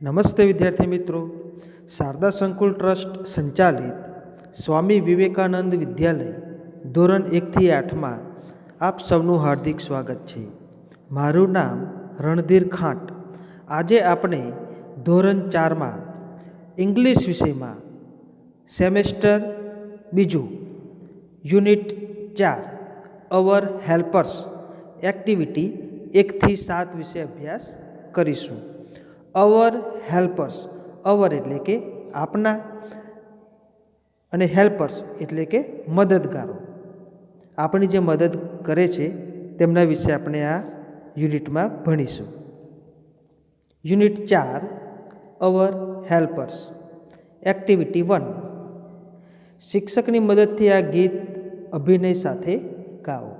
નમસ્તે વિદ્યાર્થી મિત્રો. શારદા સંકુલ ટ્રસ્ટ સંચાલિત સ્વામી વિવેકાનંદ વિદ્યાલય, ધોરણ એકથી આઠમાં આપ સૌનું હાર્દિક સ્વાગત છે. મારું નામ રણધીર ખાંટ. આજે આપણે ધોરણ ચારમાં ઇંગ્લિશ વિષયમાં સેમેસ્ટર બીજું, યુનિટ ચાર, અવર હેલ્પર્સ એક્ટિવિટી એકથી સાત વિશે અભ્યાસ કરીશું. અવર હેલ્પર્સ અવર એટલે કે આપના અને હેલ્પર્સ એટલે કે મદદગારો. આપણી જે મદદ કરે છે, તેમના વિશે આપણે આ યુનિટમાં ભણીશું. યુનિટ ચાર અવર હેલ્પર્સ એક્ટિવિટી વન શિક્ષકની મદદથી આ ગીત અભિનય સાથે ગાઓ.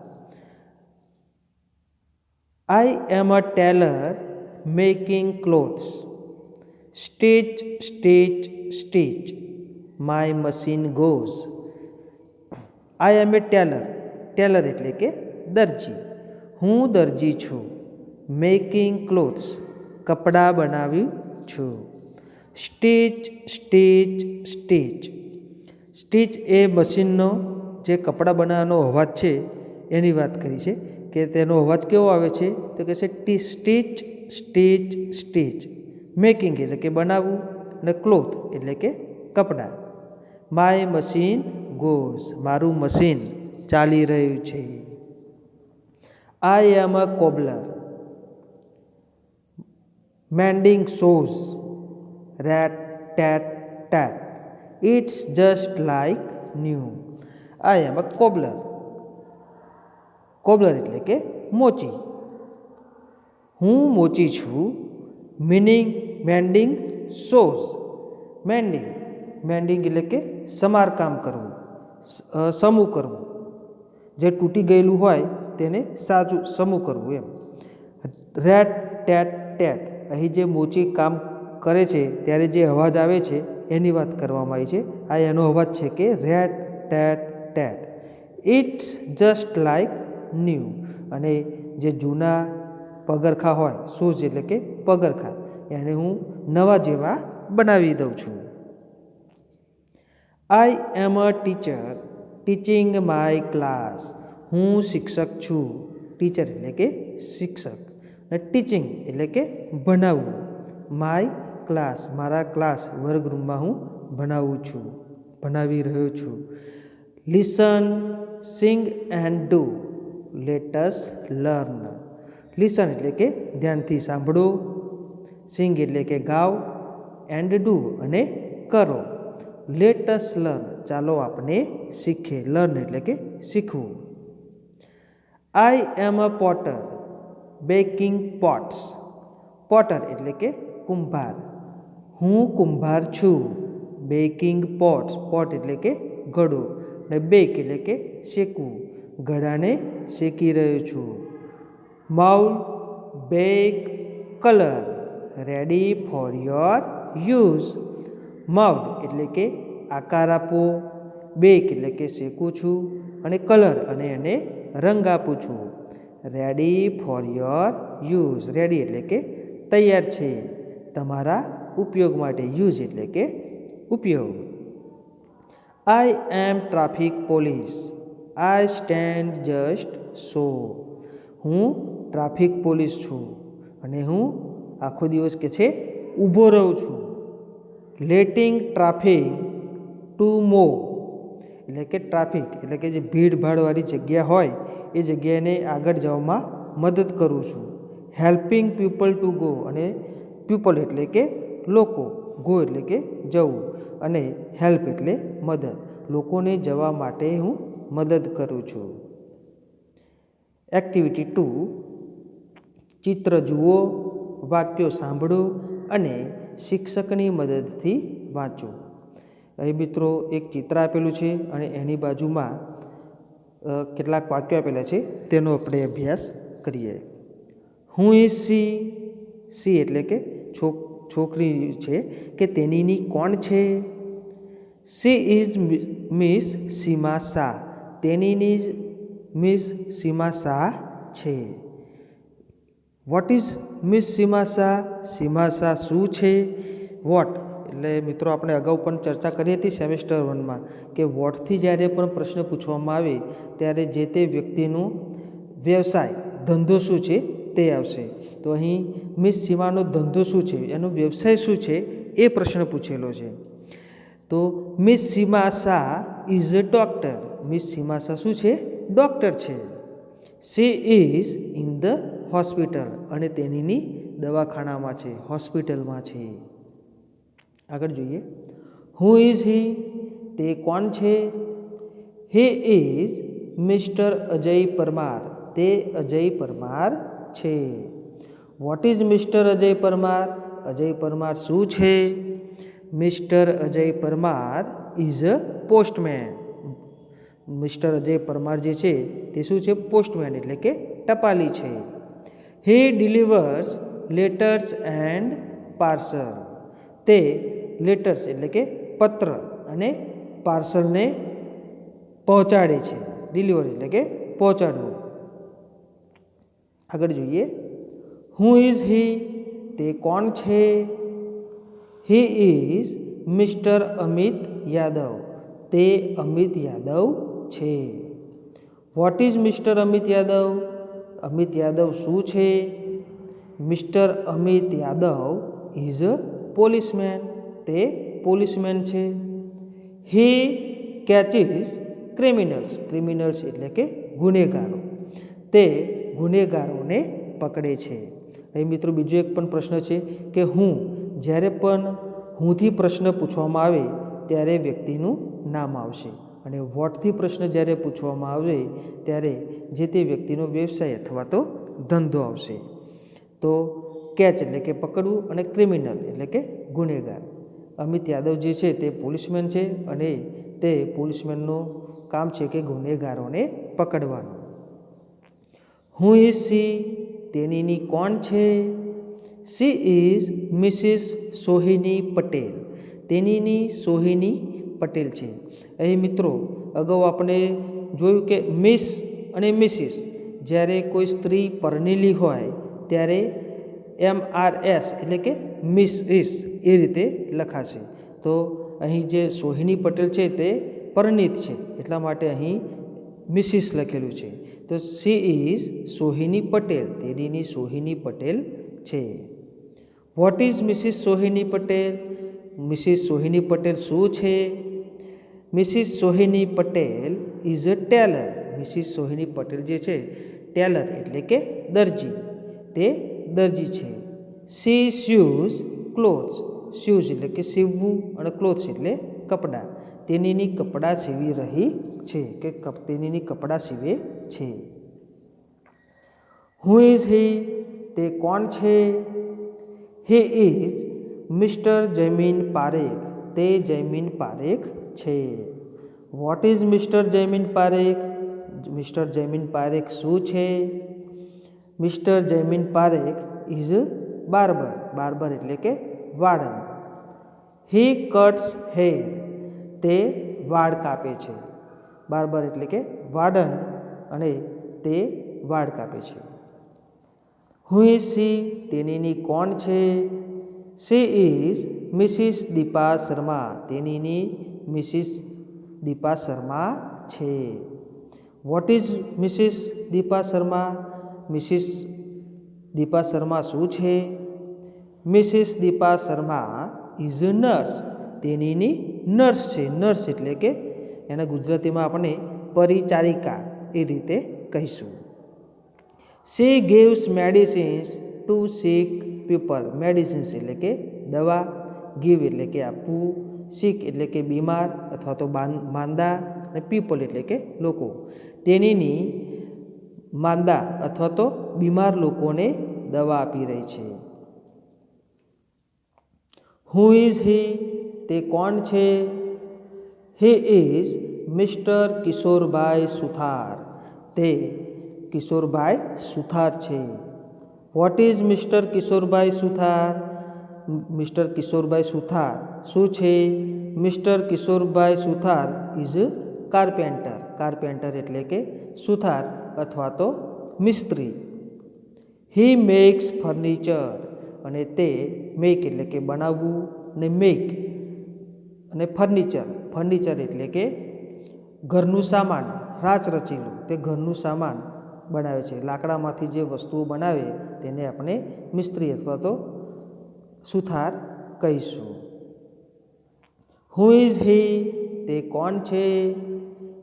I am a tailor making clothes. Stitch, stitch, stitch. My machine goes. I am a tailor. Tailor એટલે કે દરજી હું દરજી છું મેકિંગ ક્લોથ્સ કપડાં બનાવ્યું છું સ્ટીચ સ્ટીચ સ્ટીચ સ્ટીચ એ મશીનનો જે કપડાં બનાવવાનો અવાજ છે એની વાત કરી છે કે તેનો અવાજ કેવો આવે છે તો કહે છે T stitch stitch stitch. Making એટલે કે બનાવવું અને ક્લોથ એટલે કે કપડાં. માય મશીન ગોઝ મારું મશીન ચાલી રહ્યું છે. I am a cobbler mending shoes rat tat tat it's just like new I am a cobbler cobbler એટલે કે મોચી. હું મોચી છું meaning mending shoes mending mending એટલે કે સમારકામ કરવું સમૂહ કરવું. જે તૂટી ગયેલું હોય તેને સાચું સમૂહ કરવું એમ. Rate, tat TET. અહીં જે મોચી કામ કરે છે, ત્યારે જે અવાજ આવે છે, એની વાત કરવામાં આવી છે. આ એનો અવાજ છે કે rat, tat tat. It's just like new અને જે જૂના પગરખા હોય શૂઝ એટલે કે પગરખા એને હું નવા જેવા બનાવી દઉં છું. I am a teacher teaching my class હું શિક્ષક છું. ટીચર એટલે કે શિક્ષક. અને ટીચિંગ એટલે કે ભણાવવું માય ક્લાસ મારા ક્લાસ વર્ગરૂમમાં હું ભણાવું છું. ભણાવી રહ્યો છું. Listen sing and do let's learn listen એટલે કે ધ્યાનથી સાંભળો. સિંગ એટલે કે ગાઓ. એન્ડ ડુ અને કરો. લેટસ લર્ન ચાલો આપણે શીખીએ. લર્ન એટલે કે શીખવું. I am a potter baking pots potter એટલે કે કુંભાર. હું કુંભાર છું. બેકિંગ પોટ્સ પોટ એટલે કે ઘડો. ને બેક એટલે કે શેકવું. ઘડાને શેકી રહ્યો છું. Mould bake colour ready for your use mould એટલે કે આકાર આપો. બેક એટલે કે શેકું છું અને કલર અને એને રંગ આપું છું. Ready for your use ready એટલે કે તૈયાર છે. તમારા ઉપયોગ માટે યુઝ એટલે કે ઉપયોગ. I am traffic police I stand just so હું ટ્રાફિક પોલીસ છું અને હું આખો દિવસ કે છે ઊભો રહું છું. લેટિંગ ટ્રાફિક ટુ મો એટલે કે ટ્રાફિક એટલે કે જે ભીડભાડવાળી જગ્યા હોય, એ જગ્યાને આગળ જવામાં મદદ કરું છું. હેલ્પિંગ પીપલ ટુ ગો અને પીપલ એટલે કે લોકો ગો એટલે કે જવું અને હેલ્પ એટલે મદદ. લોકોને જવા માટે હું મદદ કરું છું. એક્ટિવિટી ટુ ચિત્ર જુઓ, વાક્યો સાંભળો અને શિક્ષકની મદદથી વાંચો. અહીં મિત્રો એક ચિત્ર આપેલું છે અને એની બાજુમાં કેટલાક વાક્યો આપેલા છે, તેનો આપણે અભ્યાસ કરીએ. હું એ સી સી એટલે કે છોક, છોકરી છે કે તેનીની કોણ છે? She is miss Seema Shah. તેનીની miss Seema Shah છે. વોટ ઇઝ મિસ સીમાસા સીમાસા શું છે? વોટ એટલે મિત્રો, આપણે અગાઉ પણ ચર્ચા કરી હતી સેમેસ્ટર વનમાં કે વોટથી જ્યારે પણ પ્રશ્ન પૂછવામાં આવે, ત્યારે જે તે વ્યક્તિનું વ્યવસાય, ધંધો શું છે તે આવશે. તો અહીં મિસ સીમાનો ધંધો શું છે, એનો વ્યવસાય શું છે, એ પ્રશ્ન પૂછેલો છે. તો miss Seema Shah is a doctor miss Seema Shah શું છે? ડૉક્ટર છે. She is in the hospital અને તેનીની દવાખાનામાં છે, હોસ્પિટલમાં છે. આગળ જોઈએ. હુ ઇઝ હી તે કોણ છે? He is mister Ajay Parmar તે અજય પરમાર છે. What is mister Ajay Parmar Ajay Parmar શું છે? Mister Ajay Parmar is a postman mister Ajay Parmar જે છે, તે શું છે? પોસ્ટમેન એટલે કે ટપાલી છે. He delivers letters and parcel. તે લેટર્સ એટલે કે પત્ર અને પાર્સલને પહોંચાડે છે. ડિલિવર એટલે કે પહોંચાડવું. આગળ જોઈએ. હુ ઇઝ હી તે કોણ છે? He is mister Amit Yadav. તે અમિત યાદવ છે. What is mister Amit Yadav? Amit Yadav શું છે? Mister Amit Yadav is a policeman તે પોલીસમેન છે. હી કેચિસ ક્રિમિનલ્સ ક્રિમિનલ્સ એટલે કે ગુનેગારો. તે ગુનેગારોને પકડે છે. અહીં મિત્રો બીજો એક પણ પ્રશ્ન છે કે હું, જ્યારે પણ હુંથી પ્રશ્ન પૂછવામાં આવે, ત્યારે વ્યક્તિનું નામ આવશે. અને વોટથી પ્રશ્ન જ્યારે પૂછવામાં આવે ત્યારે જે તે વ્યક્તિનો વ્યવસાય અથવા તો ધંધો આવશે. તો કેચ એટલે કે પકડવું અને ક્રિમિનલ એટલે કે ગુનેગાર. અમિત યાદવ જે છે તે પોલીસમેન છે અને તે પોલીસમેનનું કામ છે કે ગુનેગારોને પકડવાનું. હું ઇઝ સી તેનીની કોણ છે? She is Mrs Sohini Patel. તેનીની Sohini Patel છે. અહીં મિત્રો, અગાઉ આપણે જોયું કે મિસ અને મિસિસ, જ્યારે કોઈ સ્ત્રી પરણેલી હોય, ત્યારે એમ આર એસ એટલે કે મિસ ઇસ એ રીતે લખાશે. તો અહીં જે સોહિની પટેલ છે તે પરણિત છે. એટલા માટે અહીં મિસિસ લખેલું છે. તો સી ઇઝ સોહિની પટેલ તેનીની સોહિની પટેલ છે. What is Mrs Sohini Patel? Mrs Sohini Patel શું છે? Mrs Sohini Patel is a tailor. Mrs Sohini Patel જે છે, ટેલર એટલે કે દરજી. તે દરજી છે. C શ્યુઝ clothes. શ્યુઝ એટલે કે સીવવું અને ક્લોથ્સ એટલે કપડાં. તેનીની કપડાં સીવી રહી છે કે કપ, તેનીની કપડાં સીવે છે. હુ ઇઝ હી તે કોણ છે? He is mister Jaymin Parekh. તે જયમીન પારેખ છે. What is mister Jaimin Parekh mister Jaimin Parekh શું છે? Mister Jaimin Parekh is barber barber એટલે કે વાળંદ. હી કટ્સ હેર તે વાળ કાપે છે. બાર્બર એટલે કે વાડન અને તે વાળ કાપે છે. હુ ઇઝ સી તેનીની કોણ છે? She is Mrs Deepa Sharma તેનીની Mrs Deepa Sharma છે. What is Mrs Deepa Sharma? Mrs Deepa Sharma શું છે? Mrs Deepa Sharma is a nurse તેનીની nurse છે. નર્સ એટલે કે એના ગુજરાતીમાં આપણે પરિચારિકા એ રીતે કહીશું. She gives medicines to sick people medicines એટલે કે દવા. ગીવ એટલે કે આપવું. સિક એટલે કે બીમાર અથવા તો માંદા અને પીપલ એટલે કે લોકો. તેણીની માંદા અથવા તો બીમાર લોકોને દવા આપી રહી છે. હુ ઇઝ હી, તે કોણ છે? He is mister Kishorbhai Suthar. તે કિશોરભાઈ સુથાર છે. What is mister Kishorbhai Suthar? Mister Kishorbhai Suthar શું છે mister Kishorbhai Suthar is carpenter carpenter એટલે કે સુથાર અથવા તો મિસ્ત્રી. હી મેક્સ ફર્નિચર અને તે મેક એટલે કે બનાવવું ને મેક અને ફર્નિચર ફર્નિચર એટલે કે ઘરનું સામાન રાચ રચેલું તે ઘરનું સામાન બનાવે છે. લાકડામાંથી જે વસ્તુઓ બનાવે, તેને આપણે મિસ્ત્રી અથવા તો સુથાર કહીશું. હુ ઇઝ હી તે કોણ છે?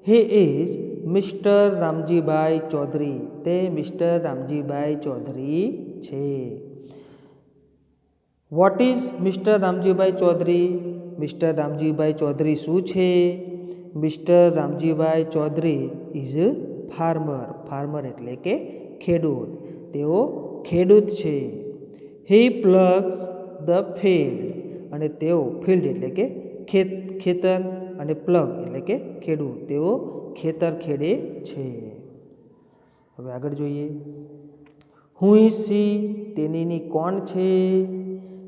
He is mister Ramjibhai Chaudhary, તે મિસ્ટર રામજીભાઈ ચૌધરી છે. What is mister Ramjibhai Chaudhary? Mister Ramjibhai Chaudhary શું છે? Mister Ramjibhai Chaudhary is farmer farmer એટલે કે ખેડૂત, તેઓ ખેડૂત છે. હી પ્લગ્સ ધ ફિલ્ડ અને તેઓ ફિલ્ડ એટલે કે ખેત, ખેતર અને પ્લગ એટલે કે ખેડૂત. તેઓ ખેતર ખેડે છે. હવે આગળ જોઈએ. હું સી તેનીની કોણ છે?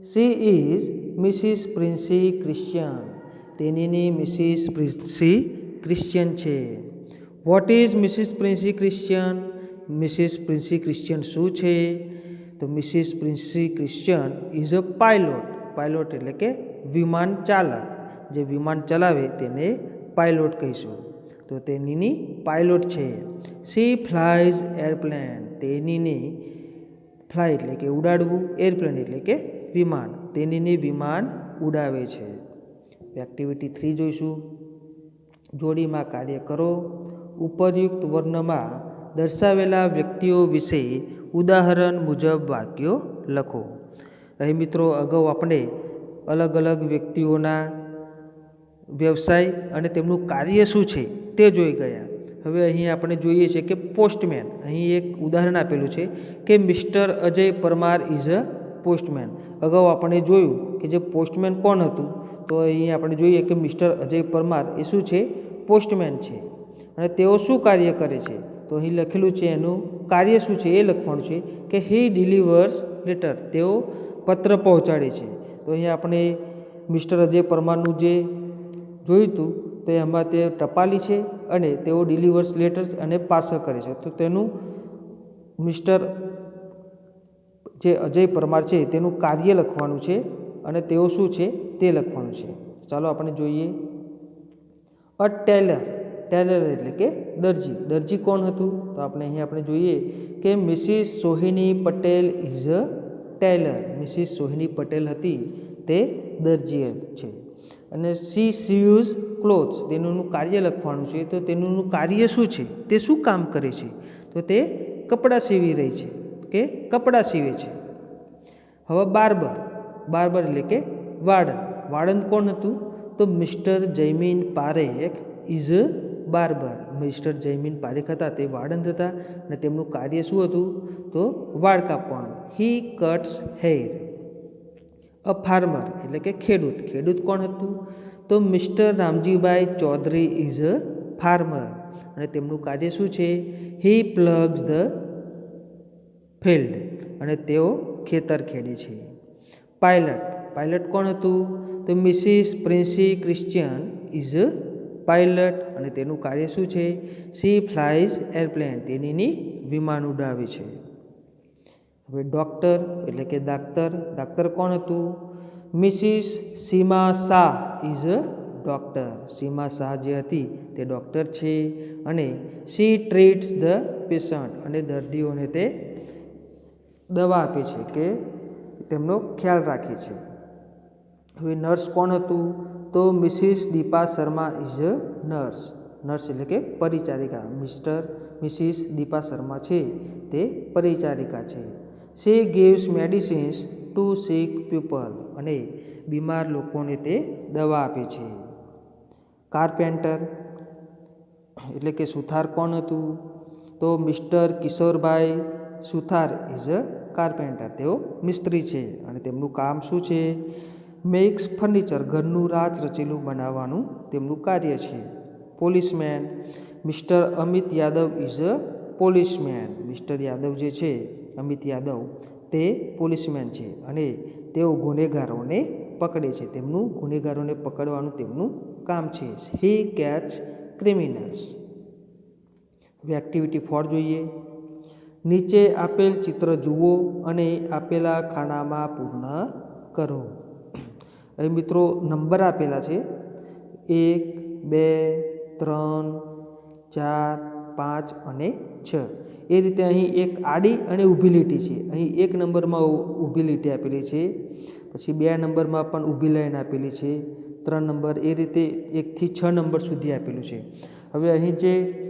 She is Mrs Princy Christian. તેનીની Mrs Princy Christian છે. What is Mrs Princy Christian? Mrs Princy Christian શું છે? તો Mrs Princy Christian is a pilot. Pilot એટલે કે વિમાન ચાલક. જે વિમાન ચલાવે તેને પાયલોટ કહીશું. તો તેનીની પાયલોટ છે. She flies aeroplane. તેનીની ફ્લાય એટલે કે ઉડાડવું. એરપ્લેન એટલે કે વિમાન. તેનીની વિમાન ઉડાવે છે. એક્ટિવિટી થ્રી જોઈશું. જોડીમાં કાર્ય કરો. ઉપરયુક્ત વર્ણમાં દર્શાવેલા વ્યક્તિઓ વિશે ઉદાહરણ મુજબ વાક્યો લખો. અહીં મિત્રો અગાઉ આપણે અલગ અલગ વ્યક્તિઓના વ્યવસાય અને તેમનું કાર્ય શું છે તે જોઈ ગયા. હવે અહીં આપણે જોઈએ છીએ કે પોસ્ટમેન. અહીં એક ઉદાહરણ આપેલું છે કે mister Ajay Parmar is a postman. અગાઉ આપણે જોયું કે જે પોસ્ટમેન કોણ હતું? તો અહીં આપણે જોઈએ કે મિસ્ટર અજય પરમાર એ શું છે? પોસ્ટમેન છે. અને તેઓ શું કાર્ય કરે છે? તો અહીં લખેલું છે એનું કાર્ય શું છે એ લખવાનું છે કે હી ડિલિવર્સ લેટર. તેઓ પત્ર પહોંચાડે છે. તો અહીંયા આપણે મિસ્ટર અજય પરમારનું જે જોયું હતું, તો એમાં તે ટપાલી છે અને તેઓ ડિલિવર્સ લેટર્સ અને પાર્સલ કરે છે. તો તેનું મિસ્ટર જે અજય પરમાર છે, તેનું કાર્ય લખવાનું છે અને તેઓ શું છે તે લખવાનું છે. ચાલો આપણે જોઈએ. અ ટેલર ટેલર એટલે કે દરજી. દરજી કોણ હતું? તો આપણે અહીં આપણે જોઈએ કે Mrs Sohini Patel is a tailor Mrs Sohini Patel હતી. તે દરજી છે. અને સી સીયુઝ ક્લોથ્સ તેનું કાર્ય લખવાનું છે. તો તેનું કાર્ય શું છે? તે શું કામ કરે છે? તો તે કપડાં સીવી રહી છે. કે કપડાં સીવે છે. હવે બાર્બર. બાર્બર એટલે કે વાળંદ. વાળંદ કોણ હતું? તો mister Jaymin Parekh is a barber mister Jaymin Parekh હતા, તે વાળંદ હતા અને તેમનું કાર્ય શું હતું? તો વાળ કાપવાનું. He cuts hair a farmer એટલે કે ખેડૂત. ખેડૂત કોણ હતું? તો mister Ramjibhai Chaudhary is a farmer અને તેમનું કાર્ય શું છે? હી પ્લગ્સ ધ ફિલ્ડ અને તેઓ ખેતર ખેડે છે. પાયલટ પાયલટ કોણ હતું? તો Mrs Princy Christian is pilot અને તેનું કાર્ય શું છે? સી ફ્લાઇઝ એરપ્લેન તેનીની વિમાન ઉડાવે છે. હવે ડૉક્ટર એટલે કે દાક્તર દાક્તર કોણ હતું? Mrs Seema Shah is a doctor. Seema Shah જે હતી તે ડૉક્ટર છે અને સી ટ્રીટ્સ ધ પેશન્ટ અને દર્દીઓને તે દવા આપે છે કે તેમનો ખ્યાલ રાખે છે. હવે નર્સ કોણ હતું? તો Mrs Deepa Sharma is a nurse nurse એટલે કે પરિચારિકા. મિસ્ટર મિસિસ દીપા શર્મા છે. તે પરિચારિકા છે. She gives medicines to sick people અને બીમાર લોકોને તે દવા આપે છે. કાર્પેન્ટર એટલે કે સુથાર કોણ હતું? તો mister Kishorbhai Suthar is a carpenter તેઓ મિસ્ત્રી છે અને તેમનું કામ શું છે? મેક્સ ફર્નિચર ઘરનું રાજ રચેલું બનાવવાનું તેમનું કાર્ય છે. Policeman, mister Amit Yadav is a policeman. Mister Yadav જે છે, અમિત યાદવ, તે પોલીસમેન છે અને તેઓ ગુનેગારોને પકડે છે. તેમનું ગુનેગારોને પકડવાનું તેમનું કામ છે. He catch criminals. હવે એક્ટિવિટી ફોર જોઈએ. નીચે આપેલ ચિત્ર જુઓ અને આપેલા ખાનામાં પૂર્ણ કરો. અહીં મિત્રો નંબર આપેલા છે. એક, બે, ત્રણ, ચાર, પાંચ અને છ. એ રીતે અહીં એક આડી અને ઊભી લીટી છે. અહીં એક નંબરમાં ઊભી લીટી આપેલી છે. પછી બે નંબરમાં પણ ઊભી લાઈન આપેલી છે. ત્રણ નંબર એ રીતે એકથી છ નંબર સુધી આપેલું છે. હવે અહીં જે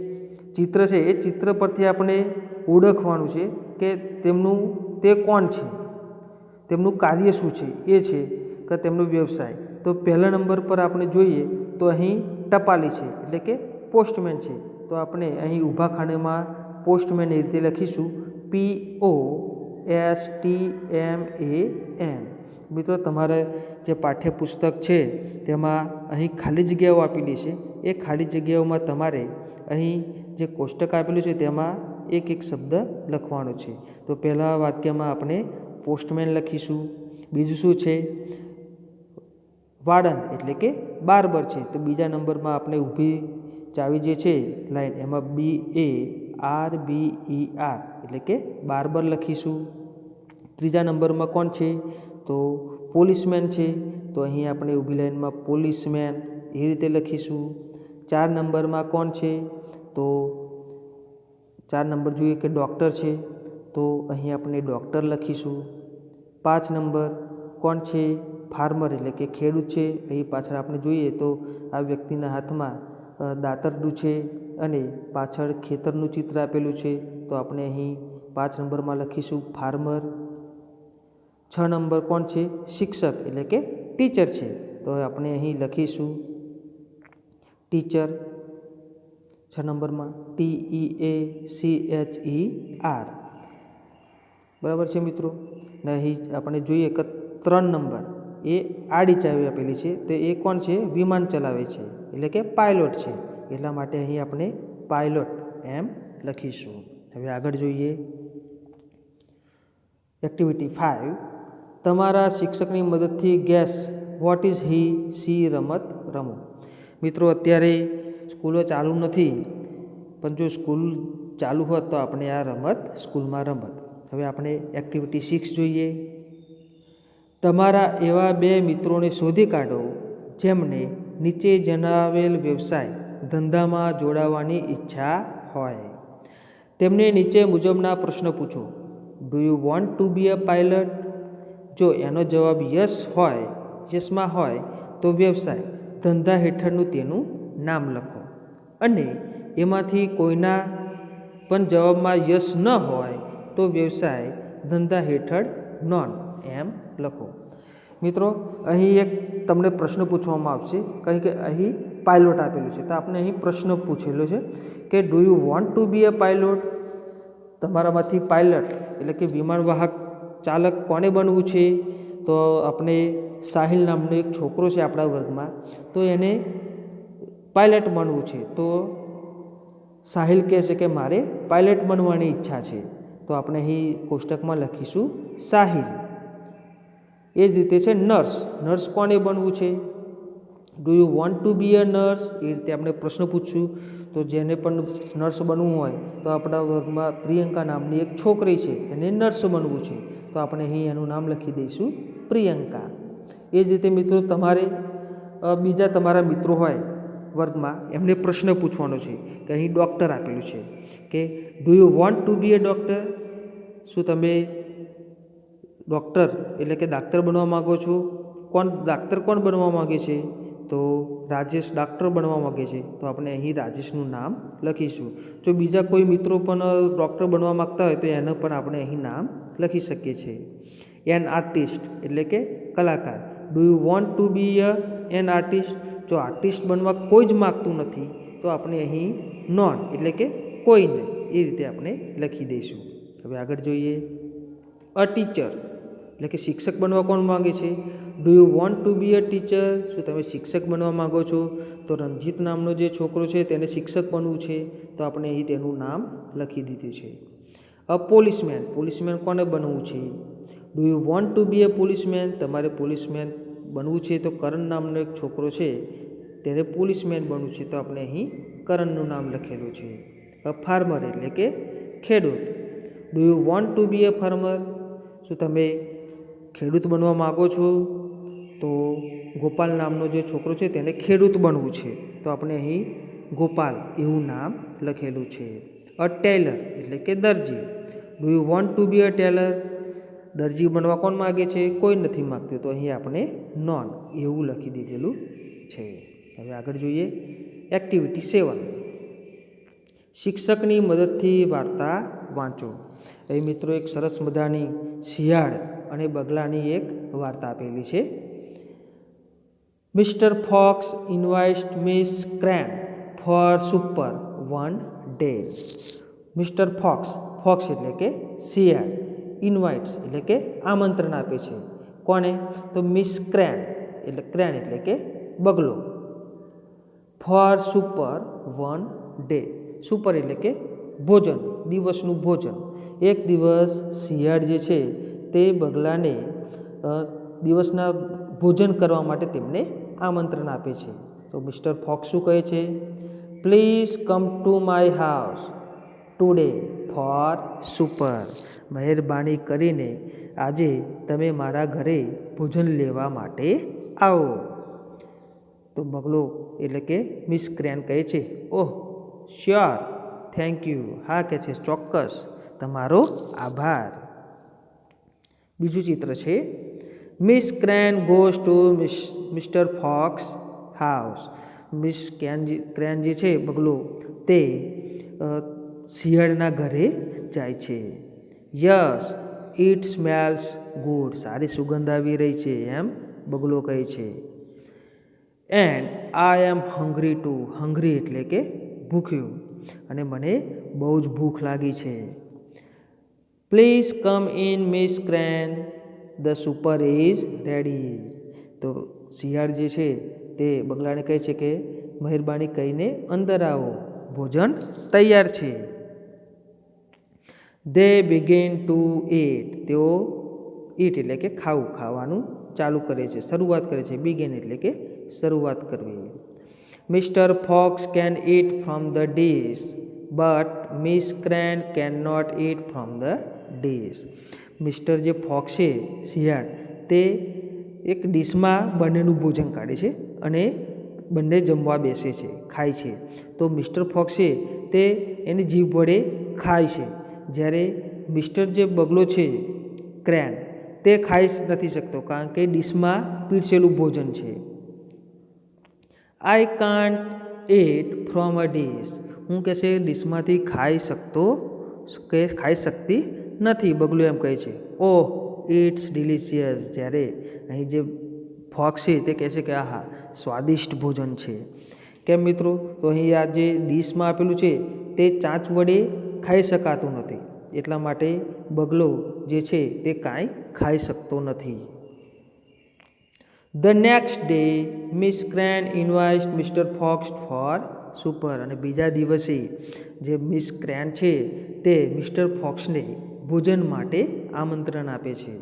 ચિત્ર છે, એ ચિત્ર પરથી આપણે ઓળખવાનું છે કે તેમનું તે કોણ છે? તેમનું કાર્ય શું છે? એ છે. કે તેમનો વ્યવસાય. તો પહેલા નંબર પર આપણે જોઈએ તો અહીં ટપાલી છે, એટલે કે પોસ્ટમેન છે. તો આપણે અહીં ઊભા ખાનેમાં પોસ્ટમેન એ રીતે લખીશું. P O S T M A N મિત્રો, તમારે જે પાઠ્યપુસ્તક છે, તેમાં અહીં ખાલી જગ્યાઓ આપેલી છે. એ ખાલી જગ્યાઓમાં તમારે અહીં જે કોષ્ટક આપેલું છે, તેમાં એક એક શબ્દ લખવાનો છે. તો પહેલાં વાક્યમાં આપણે પોસ્ટમેન લખીશું. બીજું શું છે? વાડન એટલે કે બાર્બર છે. તો બીજા નંબરમાં આપણે ઊભી ચાવી જે છે લાઈન, એમાં બી એ આર બી ઈ આર એટલે કે બાર્બર લખીશું. ત્રીજા નંબરમાં કોણ છે? તો પોલીસમેન છે. તો અહીં આપણે ઊભી લાઈનમાં પોલીસમેન એ રીતે લખીશું. ચાર નંબરમાં કોણ છે? તો ચાર નંબર જોઈએ કે ડૉક્ટર છે. તો અહીં આપણે ડૉક્ટર લખીશું. પાંચ નંબર કોણ છે? ફાર્મર એટલે કે ખેડૂત છે, અહીં પાછળ આપણે જોઈએ તો આ વ્યક્તિના હાથમાં દાતરડું છે અને પાછળ ખેતરનું ચિત્ર આપેલું છે. તો આપણે અહીં પાંચ નંબરમાં લખીશું ફાર્મર છ નંબર કોણ છે? શિક્ષક એટલે કે ટીચર છે. તો આપણે અહીં લખીશું, ટીચર. છ નંબરમાં, T E A C H E R. બરાબર છે મિત્રો? ને અહીં આપણે જોઈએ કે ત્રણ નંબર. એ આડી ચાવી આપેલી છે. તો એ કોણ છે? વિમાન ચલાવે છે. એટલે કે પાયલોટ છે. એટલા માટે અહીં આપણે પાયલોટ એમ લખીશું. હવે આગળ જોઈએ. એક્ટિવિટી ફાઇવ તમારા શિક્ષકની મદદથી guess. What is he she રમત રમો. મિત્રો, અત્યારે સ્કૂલો ચાલુ નથી. પણ જો સ્કૂલ ચાલુ હોત તો આપણે આ રમત સ્કૂલમાં રમત. હવે આપણે એક્ટિવિટી સિક્સ જોઈએ. તમારા એવા બે મિત્રોને શોધી કાઢો, જેમને નીચે જણાવેલ વ્યવસાય ધંધામાં જોડાવાની ઈચ્છા હોય. તેમને નીચે મુજબના પ્રશ્ન પૂછો. Do you want to be a pilot જો એનો જવાબ યસ હોય યસમાં હોય, તો વ્યવસાય ધંધા હેઠળનું તેનું નામ લખો. અને એમાંથી કોઈના પણ જવાબમાં યસ ન હોય, તો વ્યવસાય ધંધા હેઠળ નોન એમ લખો. મિત્રો, અહીં એક તમને પ્રશ્ન પૂછવામાં આવશે. કારણ કે અહીં પાયલોટ આપેલું છે. તો આપણે અહીં પ્રશ્ન પૂછેલો છે કે do you want to be a pilot તમારામાંથી પાયલટ એટલે કે વિમાન વાહક ચાલક કોને બનવું છે? તો આપણે સાહિલ નામનો એક છોકરો છે આપણા વર્ગમાં. તો એને પાયલટ બનવું છે. તો સાહિલ કહે છે કે, મારે પાયલટ બનવાની ઈચ્છા છે. તો આપણે અહીં કોષ્ટકમાં લખીશું સાહિલ. એ જ રીતે છે નર્સ નર્સ કોને બનવું છે? Do you want to be a nurse એ રીતે આપણે પ્રશ્ન પૂછશું. તો જેને પણ નર્સ બનવું હોય, તો આપણા વર્ગમાં પ્રિયંકા નામની એક છોકરી છે, એને નર્સ બનવું છે. તો આપણે અહીં એનું નામ લખી દઈશું, પ્રિયંકા. એ જ રીતે મિત્રો તમારે બીજા તમારા મિત્રો હોય વર્ગમાં, એમને પ્રશ્ન પૂછવાનો છે કે અહીં ડૉક્ટર આપેલું છે કે do you want to be a doctor શું તમે ડૉક્ટર એટલે કે ડાક્ટર બનવા માગો છો? કોણ ડાક્ટર કોણ બનવા માગે છે? તો રાજેશ ડાક્ટર બનવા માગે છે. તો આપણે અહીં રાજેશનું નામ લખીશું. જો બીજા કોઈ મિત્રો પણ ડૉક્ટર બનવા માગતા હોય તો એનું પણ આપણે અહીં નામ લખી શકીએ છીએ. એન આર્ટિસ્ટ એટલે કે કલાકાર. Do you want to be an N આર્ટિસ્ટ જો આર્ટિસ્ટ બનવા કોઈ જ માગતું નથી, તો આપણે અહીં નોન એટલે કે કોઈને એ રીતે આપણે લખી દઈશું. હવે આગળ જોઈએ. અ ટીચર એટલે કે શિક્ષક બનવા કોણ માગે છે? Do you want to be a teacher શું તમે શિક્ષક બનવા માગો છો? તો રણજીત નામનો જે છોકરો છે તેને શિક્ષક બનવું છે. તો આપણે અહીં તેનું નામ લખી દીધું છે. અ પોલીસમેન પોલીસમેન કોને બનવું છે? Do you want to be a policeman તમારે પોલીસમેન બનવું છે તો કરણ નામનો એક છોકરો છે. તેને પોલીસમેન બનવું છે. તો આપણે અહીં કરણનું નામ લખેલું છે. અ ફાર્મર એટલે કે ખેડૂત. Do you want to be a farmer શું તમે ખેડૂત બનવા માગો છો, તો ગોપાલ નામનો જે છોકરો છે તેને ખેડૂત બનવું છે. તો આપણે અહીં ગોપાલ એવું નામ લખેલું છે. અ ટેલર એટલે કે દરજી. Do you want to be a tailor દરજી બનવા કોણ માગે છે? કોઈ નથી માગતું. તો અહીં આપણે નોન એવું લખી દીધેલું છે. હવે આગળ જોઈએ. Activity seven. શિક્ષકની મદદથી વાર્તા વાંચો. એ મિત્રો એક સરસ મજાની શિયાળ અને બગલાની એક વાર્તા આપેલી છે. Mister Fox ઇન્વાઇસ્ટ Miss Crane for supper one day. Mister Fox fox એટલે કે શિયાળ ઇન્વાઇટ્સ એટલે કે આમંત્રણ આપે છે. કોને? તો મિસ ક્રેન, એટલે ક્રેન એટલે કે બગલો. For supper one day. Supper એટલે કે ભોજન, દિવસનું ભોજન. એક દિવસ શિયાળ જે છે તે બગલાને દિવસના ભોજન કરવા માટે તેમને આમંત્રણ આપે છે. તો મિસ્ટર ફોક્સ શું કહે છે? Please come to my house today for supper મહેરબાની કરીને આજે તમે મારા ઘરે ભોજન લેવા માટે આવો. તો બગલો એટલે કે મિસ ક્રેન કહે છે, ઓહ શ્યોર થેન્ક યુ હા કહે છે, ચોક્કસ. તમારો આભાર. બીજું ચિત્ર છે Miss Crane goes to Miss mister Fox house Miss Crane crane જે છે, બગલો, તે શિયાળના ઘરે જાય છે. યસ ઇટ સ્મેલ્સ ગુડ સારી સુગંધ આવી રહી છે એમ બગલો કહે છે. And I am hungry to hungry એટલે કે ભૂખ્યું. અને મને બહુ જ ભૂખ લાગી છે. Please come in Miss Crane the supper is ready તો શિયાળ જે છે તે બગલાને કહે છે કે, મહેરબાની કહીને અંદર આવો. ભોજન તૈયાર છે. દે બિગિન ટુ ઈટ તેઓ ઈટ એટલે કે ખાવું, ખાવાનું ચાલુ કરે છે, શરૂઆત કરે છે. બિગિન એટલે કે શરૂઆત કરવી. Mister Fox can eat from the dish but Miss Crane can not eat from the dish mister જે ફોક્સ છે, શિયાળ, તે એક ડીશમાં બંનેનું ભોજન કાઢે છે અને બંને જમવા બેસે છે, ખાય છે. તો મિસ્ટર ફોક્સે તે એની જીભ વડે ખાય છે. જ્યારે મિસ્ટર જે બગલો છે, ક્રેન, તે ખાઈ નથી શકતો કારણ કે ડીશમાં પીરસેલું ભોજન છે. I can't eat from a dish હું કહેશે ડીશમાંથી ખાઈ શકતો, કે ખાઈ શકતી નથી બગલું એમ કહે છે. ઓહ ઇટ્સ ડિલિશિયસ જ્યારે અહીં જે ફોક્સ છે તે કહે છે કે આહા, સ્વાદિષ્ટ ભોજન છે. કેમ મિત્રો? તો અહીં આ જે ડીશમાં આપેલું છે, તે ચાંચ વડે ખાઈ શકાતું નથી. એટલા માટે બગલો જે છે તે કાંઈ ખાઈ શકતો નથી. The next day Miss Crane invite mister Fox for supper અને બીજા દિવસે જે મિસ ક્રેન છે તે મિસ્ટર ફોક્સને ભોજન માટે આમંત્રણ આપે છે.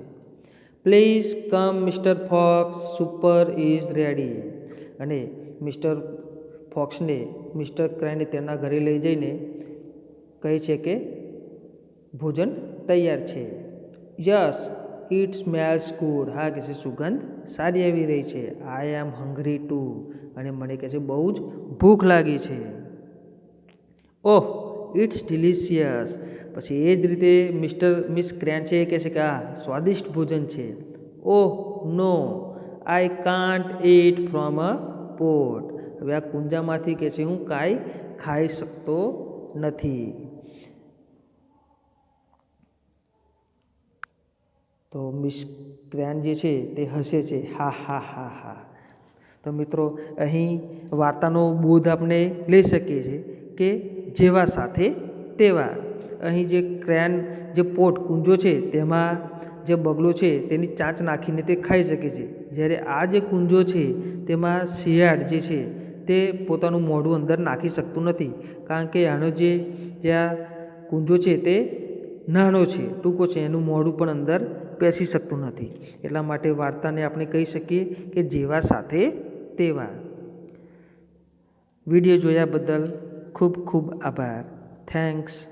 Please come mister Fox supper is ready અને મિસ્ટર ફોક્સને મિસ્ટર ક્રેને તેના ઘરે લઈ જઈને કહે છે કે, ભોજન તૈયાર છે. યસ ઇટ સ્મેલ્સ ગુડ હા, કે છે, સુગંધ સારી આવી રહી છે. આઈ એમ હંગ્રી ટુ અને મને કહે છે, બહુ જ ભૂખ લાગી છે. ઓહ ઇટ્સ ડિલિશિયસ પછી એ જ રીતે મિસ્ટર મિસ ક્રેન છે એ કહે છે કે આ સ્વાદિષ્ટ ભોજન છે. ઓહ, no, I can't eat from a pot. હવે આ કુંજામાંથી કહે છે, હું કાંઈ ખાઈ શકતો નથી. તો મિસ ક્રેન જે છે, તે હસે છે. હા હા હા હા. તો મિત્રો, અહીં વાર્તાનો બોધ આપણે લઈ શકીએ છીએ કે જેવા સાથે તેવા. અહીં જે ક્રેન, જે પોટ કુંજો છે, તેમાં જે બગલો છે, તેની ચાંચ નાખીને તે ખાઈ શકે છે. જ્યારે આ જે કુંજો છે, તેમાં શિયાળ જે છે, તે પોતાનું મોઢું અંદર નાખી શકતું નથી. કારણ કે આનો જે જ્યાં કુંજો છે, તે નાનો છે. ટૂંકો છે, એનું મોઢું પણ અંદર બેસી શકતું નથી. એટલા માટે વાર્તાને આપણે કહી શકીએ કે જેવા સાથે તેવા. વીડિયો જોયા બદલ ખૂબ ખૂબ આભાર. થેન્ક્સ